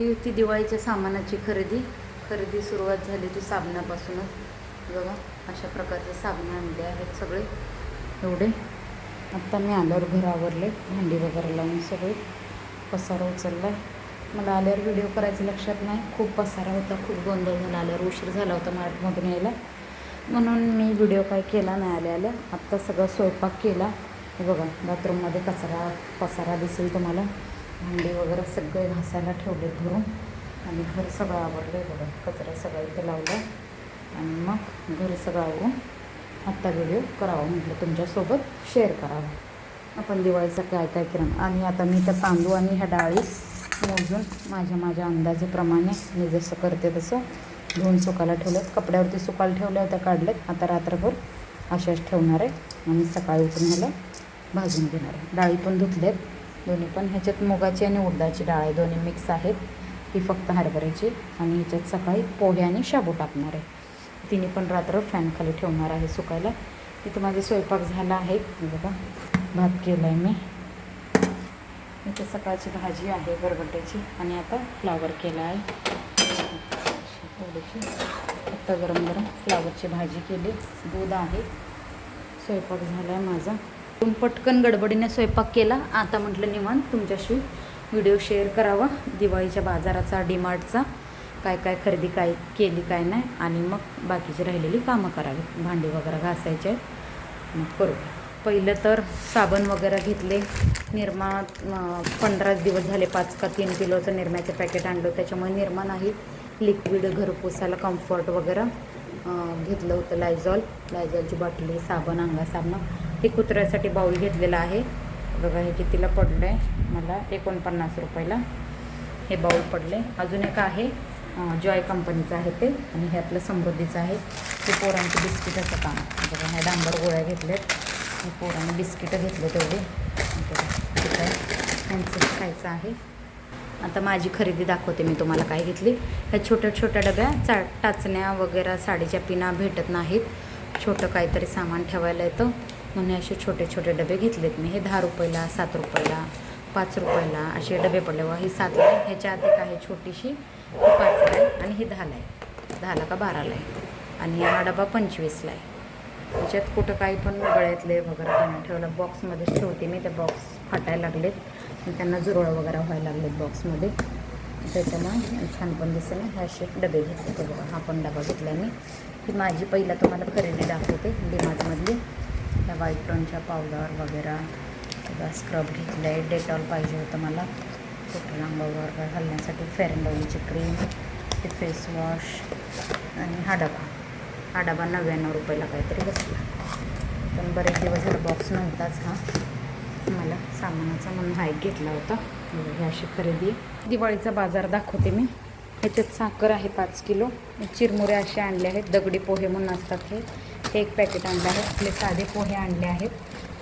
ही होती दिवाळीच्या सामानाची खरेदी. खरेदी सुरुवात झाली ती साबणापासूनच. बघा अशा प्रकारचे साबणं आणले आहेत सगळे. एवढे. आत्ता मी आल्यावर घर आवरले भांडी वगैरे लावून सगळे. पसारा उचलला मला आल्यावर व्हिडिओ करायचं लक्षात नाही. खूप पसारा होता. खूप गोंधळ झाला. आल्यावर उशीर झाला होता मराठमधून यायला. म्हणून मी व्हिडिओ काय केला नाही आल्या आल्या. आत्ता सगळा स्वयंपाक केला. बघा बाथरूममध्ये कचरा पसारा दिसेल तुम्हाला. भांडी वगैरे सगळे घासायला ठेवले धरून. आणि घर सगळं आवरलं बघा. कचरा सगळा इथे लावला. आणि मग घर सगळं आवरून आत्ता व्हिडिओ करावा म्हटलं. तुमच्यासोबत शेअर करावा. आपण दिवाळीचं काय काय किरण आणि आता मी त्या तांदूळ आणि ह्या डाळी मोजून माझ्या माझ्या अंदाजेप्रमाणे मी जसं करते तसं धुवून सुकायला ठेवलेत. कपड्यावरती सुकायला ठेवल्या होत्या काढलेत. आता रात्रभर अशाच ठेवणार आहे. आणि सकाळी उठून ह्याला भाजून घेणार आहे. डाळी पण धुतल्यात दोन्ही पण. ह्याच्यात मुगाची आणि उडदाची डाळ आहे. दोन्ही मिक्स आहेत. ही फक्त हरभऱ्याची. आणि ह्याच्यात सकाळी पोहे आणि शाबू टाकणार आहे. तिन्ही पण रात्र फॅनखाली ठेवणार आहे सुकायला. इथं माझा स्वयंपाक झाला आहे. बघा भात केला आहे मी. इथे सकाळची भाजी आहे बरबट्याची आणि आता फ्लावर केला आहे. थोडीशी फक्त गरम गरम फ्लावरची भाजी केली. दूध आहे. स्वयंपाक झाला आहे माझा. पटकन गडबडीने स्वयंपाक केला. आता म्हटलं निवांत तुमच्याशी व्हिडिओ शेअर करावा. दिवाळीच्या बाजाराचा डीमार्टचा काय काय खरेदी काय केली काय नाही. आणि मग बाकीची राहिलेली कामं करावी. भांडी वगैरे घासायचे आहेत. मग करू. पहिलं तर साबण वगैरे घेतले. निरमा पंधराच दिवस झाले पाच का तीन किलोचं निरम्याचं पॅकेट आणलं. त्याच्यामुळे निरमा नाही लिक्विड घरपोसायला कम्फर्ट वगैरे घेतलं होतं लायझॉल लायझॉलची बाटली साबण अंगा साबणं हे कुत्र्यासाठी बाऊल घेतलेलं आहे. बघा हे कितीला पडलं आहे मला एकोणपन्नास रुपयाला हे बाऊल पडले अजून एक आहे जॉय कंपनीचं आहे ते आणि हे आपलं समृद्धीचं आहे. ते पोरांचं बिस्किटाचं काम. बघा ह्या डांबर गोळ्या घेतल्यात. हे पोरांनी बिस्किटं घेतले तेवढे. त्यांचं खायचं आहे. आता माझी खरेदी दाखवते मी तुम्हाला काय घेतली. ह्या छोट्या छोट्या डब्या चा टाचण्या वगैरे साडीच्या पिना भेटत नाहीत. छोटं काहीतरी सामान ठेवायला येतं. म्हणून असे छोटे छोटे डबे घेतलेत मी. हे दहा रुपयाला सात रुपयाला पाच रुपयाला असे डबे पडले. व ही सातला आहे. ह्याच्या आत एक आहे छोटीशी ही पाचला आहे आणि ही दहाला आहे. दहाला का बाराला आहे. आणि हा डबा पंचवीसला आहे. त्याच्यात कुठं काही पण गळ्यातले वगैरे त्यांना ठेवलं. बॉक्समध्येच ठेवते मी. ते बॉक्स फाटायला लागलेत. आणि त्यांना जुरळं वगैरे व्हायला लागलेत बॉक्समध्ये. त्याच्यामुळे छान पण दिसेल. हे असे डबे घेतले ते बघा हा पण डबा घेतला मी. ही माझी पहिला तुम्हाला खरेदी दाखवते. डीमार्टमधली. त्या व्हाईट पावडर वगैरे सगळा स्क्रब घेतलं आहे डेटॉल पाहिजे होतं मला. कुठं अंगावर घालण्यासाठी फेअर अँड क्रीम ते फेस वॉश आणि हा डबा. हा डबा नव्याण्णव रुपयाला काहीतरी बसला. पण बरेच दिवस हा बॉक्स नव्हताच हा. मला सामानाचा म्हणून हा एक घेतला होता. ही अशी खरेदी. दिवाळीचा बाजार दाखवते मी. ह्याच्यात साखर आहे पाच किलो. चिरमुरे असे आणले आहेत. दगडी पोहे म्हणून असतात हे. हे एक पॅकेट आणलं आहे आपले साधे पोहे आणले आहेत.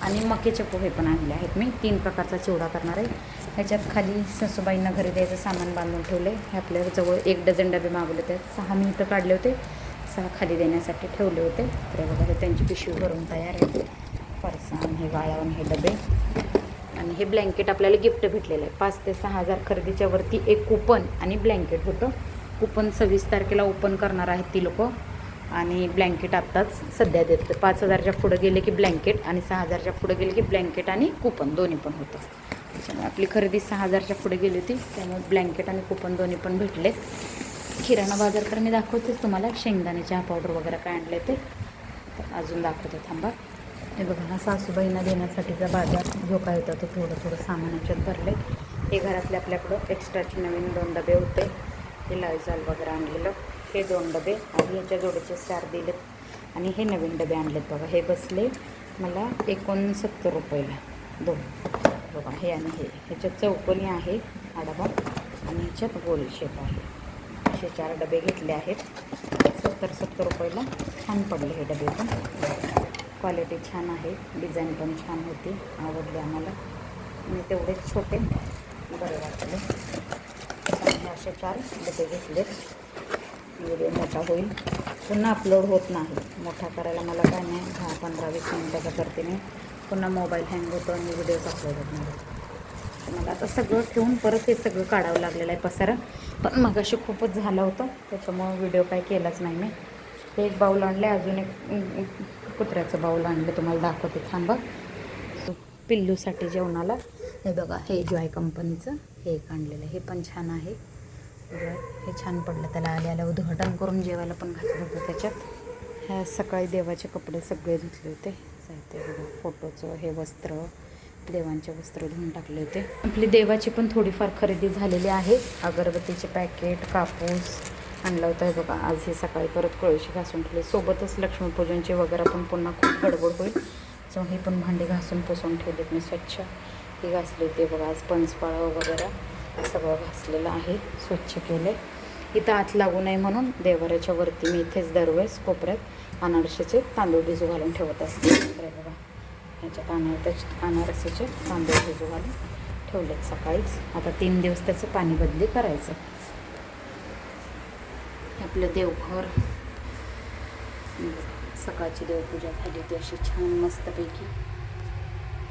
आणि मकेचे पोहे पण आणले आहेत मी. तीन प्रकारचा चिवडा करणार आहे. ह्याच्यात खाली ससूबाईंना घरी द्यायचं सामान बांधून ठेवले हे आपल्या जवळ एक डझन डबे मागवले होते. सहा मी इथं काढले होते. सहा खाली देण्यासाठी ठेवले होते. तर बघा हे त्यांची पिशवी भरून तयार आहे. फरसाण हे वाळवण हे डबे. आणि हे ब्लँकेट आपल्याला गिफ्ट भेटलेलं आहे. पाच ते सहा हजार खरेदीच्या वरती एक कुपन आणि ब्लँकेट होतं. कुपन सव्वीस तारखेला ओपन करणार आहेत ती लोकं. आणि ब्लँकेट आत्ताच सध्या देत पाच हजारच्या पुढं गेले की ब्लँकेट आणि सहा हजारच्या पुढं गेले की ब्लँकेट आणि कुपन दोन्ही पण होतं. त्याच्यामुळे आपली खरेदी सहा हजारच्या पुढे गेली होती त्यामुळे ब्लँकेट आणि कुपन दोन्ही पण भेटले किराणा बाजार तर मी दाखवतेच तुम्हाला शेंगदाणे चहा पावडर वगैरे काय आणले ते. अजून दाखवते थांबा. हे बघा हा सासूबाईंना देण्यासाठीचा बाजार जो काय होता तो थोडं थोडं सामान याच्यात भरले हे घरातले आपल्याकडं एक्स्ट्राचे नवीन दोन डबे होते. हे लायझॉल वगैरे आणलेलं. हे दोन डबे आणि ह्याच्या जोडीचे चार दिलेत. आणि हे नवीन डबे आणलेत बघा. हे बसले मला एकोणसत्तर रुपयाला. दोन. बघा हे आणि हे. ह्याच्यात चौकोनी आहे हा डबा आणि ह्याच्यात गोल शेप आहे. असे चार डबे घेतले आहेत. सत्तर सत्तर रुपयाला छान पडले हे डबे पण. क्वालिटी छान आहे. डिझाईन पण छान होती. आवडली आम्हाला. आणि तेवढेच छोटे. बरे वाटले. असे चार डबे घेतलेत. व्हिडिओ मोठा होईल. पुन्हा अपलोड होत नाही. मोठा करायला मला काय नाही. दहा पंधरा वीस मिनटाचा करते मी पुन्हा मोबाईल हँग होतो आणि व्हिडिओज अपलोड होत नाही. मला आता सगळं ठेवून परत हे सगळं काढावं लागलेलं आहे पसारा. पण मगाशी खूपच झालं होतं. त्याच्यामुळं व्हिडिओ काय केलाच नाही मी. एक बाऊल आणलं अजून एक कुत्र्याचं बाऊल आणलं तुम्हाला दाखवते. थांबा. पिल्लूसाठी जेवणाला. हे बघा हे जॉय कंपनीचं हे एक आणलेलं आहे. हे पण छान आहे. हे छान पडलं त्याला आले आल्या उद्घाटन करून जेवायला पण घातलं होतं त्याच्यात. ह्या सकाळी देवाचे कपडे सगळे धुतले होते. साहित्य बघा फोटोचं हे वस्त्र देवांचे वस्त्र धुवून टाकले होते. आपली देवाची पण थोडीफार खरेदी झालेली आहे. अगरबत्तीचे पॅकेट कापूस आणलं होतं. हे बघा आज हे सकाळी परत कळशी घासून ठेवले. सोबतच लक्ष्मीपूजनचे वगैरे पण पुन्हा खूप गडबड होईल. सो हे पण भांडे घासून पुसून ठेवलेत मी स्वच्छ. हे घासले होते बघा आज पंचपाळं वगैरे. सगळं घासलेलं आहे स्वच्छ केले इथं आत लागू नये म्हणून देवाऱ्याच्या वरती मी इथेच दरवेळेस कोपऱ्यात अनारसेचे तांदूळ भिजू घालून ठेवत असते. तर हे बघा ह्याच्यात अनार अनारसेचे तांदूळ भिजू घालून ठेवलेत सकाळीच. आता तीन दिवस त्याचं पाणी बदली करायचं आपलं देवघर. सकाळची देवपूजा झाली ती अशी छान मस्तपैकी.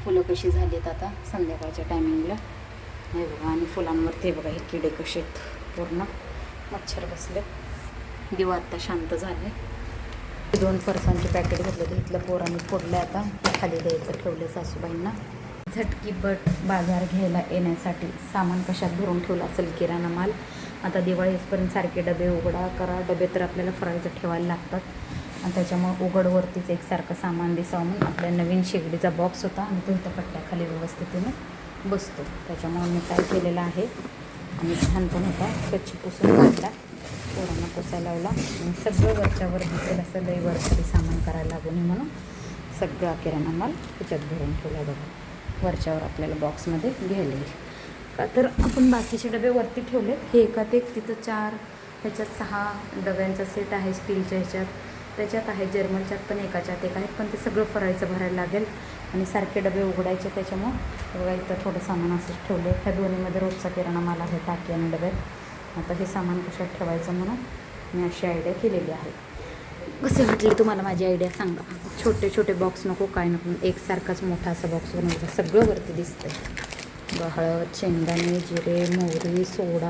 फुलं कशी झालीत आता संध्याकाळच्या टायमिंगला हे बघा आणि फुलांवरती बघा हे किडे कसे आहेत. पूर्ण मच्छर बसले. दिवा आत्ता शांत झाले. दोन फरसांचे पॅकेट घेतले ते इथलं पोरांनी फोडलं आता. खाली द्यायचं ठेवले सासूबाईंना. झटकी बट बाजार घ्यायला येण्यासाठी सामान कशात भरून ठेवलं असेल किराणा माल? आता दिवाळीपर्यंत सारखे डबे उघडा करा. डबे तर आपल्याला फराळीचं ठेवायला लागतात. आणि त्याच्यामुळे उघडवरतीच एकसारखं सामान दिसावं म्हणून आपल्या नवीन शेगडीचा बॉक्स होता. आणि तो इथं पट्ट्याखाली व्यवस्थितीने बसतो. त्याच्यामुळे मी काय केलेलं आहे आणि छान पण होता. स्वच्छ पुसून काढला पोरांना पुसायला लावला. आणि सगळं वरच्यावर दिसेल असं लई वरती सामान करायला लागू नये म्हणून सगळा किराणा माल त्याच्यात भरून ठेवला बघा. वरच्यावर आपल्याला बॉक्समध्ये घ्यायला येईल का तर आपण बाकीचे डबे वरती ठेवलेत. हे एकात एक तिथं चार ह्याच्यात सहा डब्यांचा सेट आहे स्टीलच्या ह्याच्यात. त्याच्यात आहे जर्मनच्यात पण एकाच्यात एक आहेत पण ते सगळं फरायचं भरायला लागेल. आणि सारखे डबे उघडायचे त्याच्यामुळं बघा इथं थोडं सामान असंच ठेवलं ह्या दोन्हीमध्ये रोजचा किराणा माल आहे टाकी आणि डब्यात आता हे सामान कशात ठेवायचं म्हणून मी अशी आयडिया केलेली आहे. कसे वाटले तुम्हाला माझी आयडिया सांगा? छोटे छोटे बॉक्स नको काय नको? एकसारखाच मोठा असा बॉक्स बनवायचा सगळं वरती दिसतं हळद शेंगदाणे जिरे मोहरी सोडा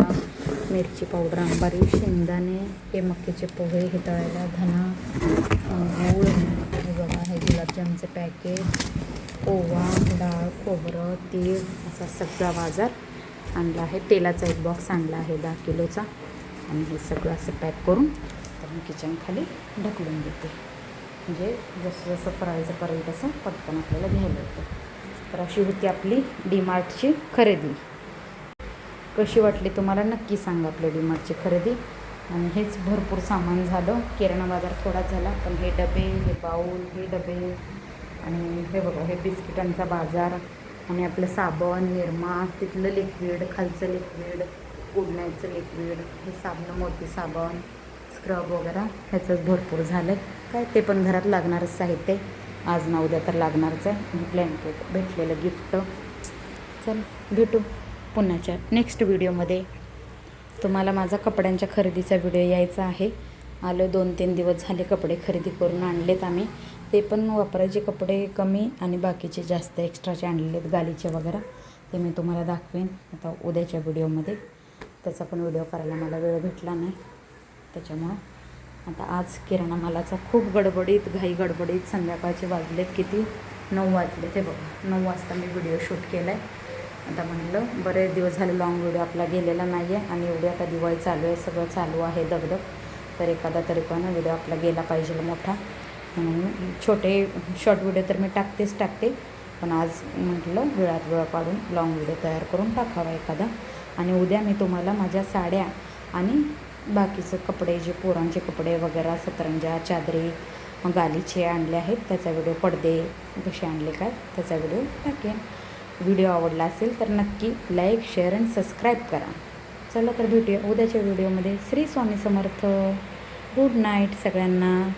मिरची पावडर आंबारी शेंगदाणे हे मक्याचे पोहे हे तळायला धना गूळ बघा हे गुलाबजामचे पॅकेट ओवा डाळ खोबरं तीळ असा सगळा बाजार आणला आहे. तेलाचा एक बॉक्स आणला आहे दहा किलोचा. आणि हे सगळं असं पॅक करून तर मी किचनखाली ढकलून देते. म्हणजे जसं जसं फरायचं करेल तसं पटकन आपल्याला घ्यायला येतं. तर अशी होती आपली डीमार्टची खरेदी. कशी वाटली तुम्हाला नक्की सांगा आपल्या डीमार्टची खरेदी. आणि हेच भरपूर सामान झालं. किराणा बाजार थोडाच झाला पण हे डबे हे बाऊल हे डबे आणि हे बघा हे बिस्किटांचा बाजार आणि आपलं साबण निरमा तिथलं लिक्विड खालचं लिक्विड उडण्याचं लिक्विड हे साबण मोती साबण स्क्रब वगैरे ह्याचंच भरपूर झालं. काय ते पण घरात लागणारच साहित्य आज ना उद्या तर लागणारच आहे. ब्लँकेट भेटलेलं गिफ्ट चल भेटू पुन्हाच्या नेक्स्ट व्हिडिओमध्ये तुम्हाला माझा कपड्यांच्या खरेदीचा व्हिडिओ यायचा आहे. आलो दोन तीन दिवस झाले कपडे खरेदी करून आणलेत आम्ही. ते पण वापरायचे कपडे कमी आणि बाकीचे जास्त एक्स्ट्राचे आणलेले आहेत गालीचे वगैरे. ते मी तुम्हाला दाखवेन आता उद्याच्या व्हिडिओमध्ये. त्याचा पण व्हिडिओ करायला मला वेळ भेटला नाही. त्याच्यामुळं आता आज किराणा मालाचा खूप गडबडीत घाई गडबडीत संध्याकाळचे वाजलेत किती? नऊ वाजले ते बघा नऊ वाजता मी व्हिडिओ शूट केला आहे आता म्हटलं बरेच दिवस झाले लॉंग व्हिडिओ आपला गेलेला नाही आहे आणि एवढी आता दिवाळी चालू आहे सगळं चालू आहे दगदग. तर एखादा तरी पण व्हिडिओ आपला गेला पाहिजे मोठा. म्हणून छोटे शॉर्ट व्हिडिओ तर मी टाकतेच टाकते. पण आज म्हटलं वेळात वेळ काढून लॉंग व्हिडिओ तयार करून टाकावा एखादा. आणि उद्या मी तुम्हाला माझ्या साड्या आणि बाकीचं कपडे जे पोरांचे कपडे वगैरे सतरंजा चादरी गालीचे आणले आहेत त्याचा व्हिडिओ पडदे कसे आणले काय त्याचा व्हिडिओ टाकेन. व्हिडिओ आवडला असेल तर नक्की लाईक शेअर आणि सबस्क्राईब करा. चला तर भेटूया उद्याच्या व्हिडिओमध्ये. श्री स्वामी समर्थ. गुड नाईट सगळ्यांना.